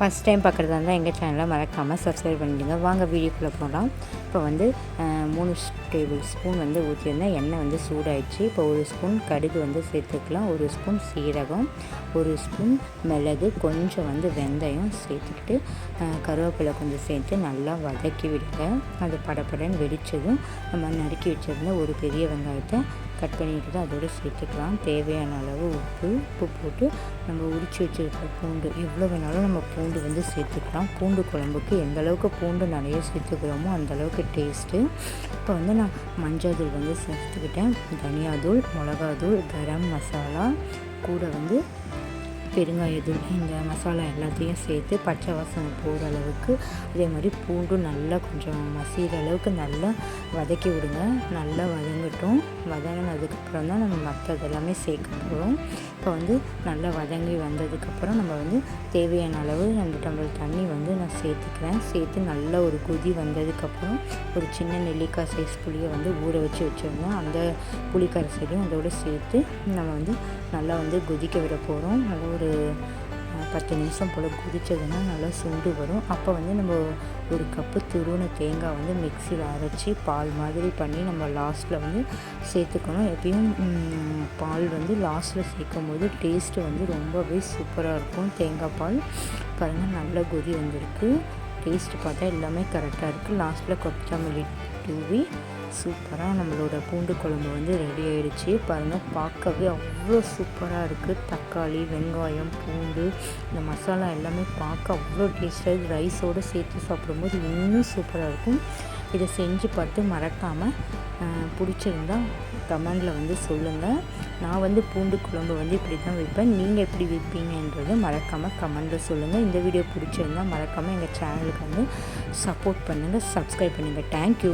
First time பார்க்குறதா இருந்தால் எங்கள் சேனலை மறக்காமல் சப்ஸ்கிரைப் பண்ணிடுங்க. வாங்க வீடியோக்குள்ளே போகலாம் இப்போ வந்து மூணு டேபிள் ஸ்பூன் வந்து ஊற்றிருந்தேன் எண்ணெய் வந்து சூடாயிடுச்சு. இப்போ ஒரு ஸ்பூன் கடுகு வந்து சேர்த்துக்கலாம். ஒரு ஸ்பூன் சீரகம் ஒரு ஸ்பூன் மிளகு கொஞ்சம் வந்து வெந்தயம் சேர்த்துக்கிட்டு கருவேப்பிலை கொஞ்சம் சேர்த்து நல்லா வதக்கி விடுங்க. அது படபடன்னு வெடித்ததும் நம்ம நறுக்கி வச்சுருந்த ஒரு பெரிய வெங்காயத்தை கட் பண்ணிட்டு அதோடு சேர்த்துக்கலாம். தேவையான அளவு உப்பு உப்பு போட்டு நம்ம உரிச்சு வச்சுருக்கிற பூண்டு எவ்வளோ வேணாலும் நம்ம பூண்டு வந்து சேர்த்துக்கலாம். பூண்டு குழம்புக்கு எந்த அளவுக்கு பூண்டு நிறைய சேர்த்துக்கிறோமோ அந்த அளவுக்கு டேஸ்ட்டு இப்போ வந்து நான் மஞ்சள் தூள் வந்து சேர்த்துக்கிட்டேன். தனியாத்தூள் மிளகாத்தூள் கரம் மசாலா கூட வந்து பெருங்காயத்தூள் இந்த மசாலா எல்லாத்தையும் சேர்த்து பச்சை வாசனை போகிற அளவுக்கு அதே மாதிரி பூண்டும் நல்லா கொஞ்சம் மசிகிற அளவுக்கு நல்லா வதக்கி விடுங்க. நல்லா வதங்கட்டும். வதங்கினதுக்கப்புறம் தான் நம்ம மற்றது எல்லாமே சேர்க்க போகிறோம் இப்போ வந்து நல்லா வதங்கி வந்ததுக்கப்புறம் நம்ம வந்து தேவையான அளவு ரெண்டு டம்ளர் தண்ணி வந்து நான் சேர்த்துக்கிறேன். சேர்த்து நல்லா ஒரு கொதி வந்ததுக்கப்புறம் ஒரு சின்ன நெல்லிக்காய் சைஸ் புளியை வந்து ஊற வச்சு வச்சுருந்தோம் அந்த புளிக்கரைசலையும் அதோடு சேர்த்து நம்ம வந்து நல்லா வந்து கொதிக்க விட போகிறோம் நல்லா ஒரு பத்து நிமிஷம் போல் குதித்ததுன்னா நல்லா சுண்டு வரும். அப்போ வந்து நம்ம ஒரு கப்பு துருவன தேங்காய் வந்து மிக்சியில் அரைச்சி பால் மாதிரி பண்ணி நம்ம லாஸ்ட்டில் வந்து சேர்த்துக்கணும். எப்பயும் பால் வந்து லாஸ்ட்டில் சேர்க்கும் போது டேஸ்ட்டு வந்து ரொம்பவே சூப்பராக இருக்கும். தேங்காய் பால் பாருங்கள் நல்ல கொதி வந்திருக்கு. டேஸ்ட்டு பார்த்தா எல்லாமே கரெக்டாக இருக்குது லாஸ்ட்டில் கொத்தமல்லி தூவி சூப்பராக நம்மளோட பூண்டு குழம்பு வந்து ரெடி ஆயிடுச்சு. பாருங்கள் பார்க்கவே அவ்வளோ சூப்பராக இருக்குது தக்காளி வெங்காயம் பூண்டு இந்த மசாலா எல்லாமே பார்க்க அவ்வளோ டேஸ்ட்டாக ரைஸோடு சேர்த்து சாப்பிடும்போது இன்னும் சூப்பராக இருக்கும். இதை செஞ்சு பார்த்து மறக்காமல் பிடிச்சிருந்தால் கமெண்டில் வந்து சொல்லுங்கள் நான் வந்து பூண்டு குழம்பு வந்து இப்படி தான் வைப்பேன். நீங்கள் எப்படி வைப்பீங்கன்றது மறக்காமல் கமெண்டில் சொல்லுங்கள் இந்த வீடியோ பிடிச்சிருந்தா மறக்காமல் எங்கள் சேனலுக்கு வந்து சப்போர்ட் பண்ணுங்கள் சப்ஸ்கிரைப் பண்ணுங்கள் தேங்க்யூ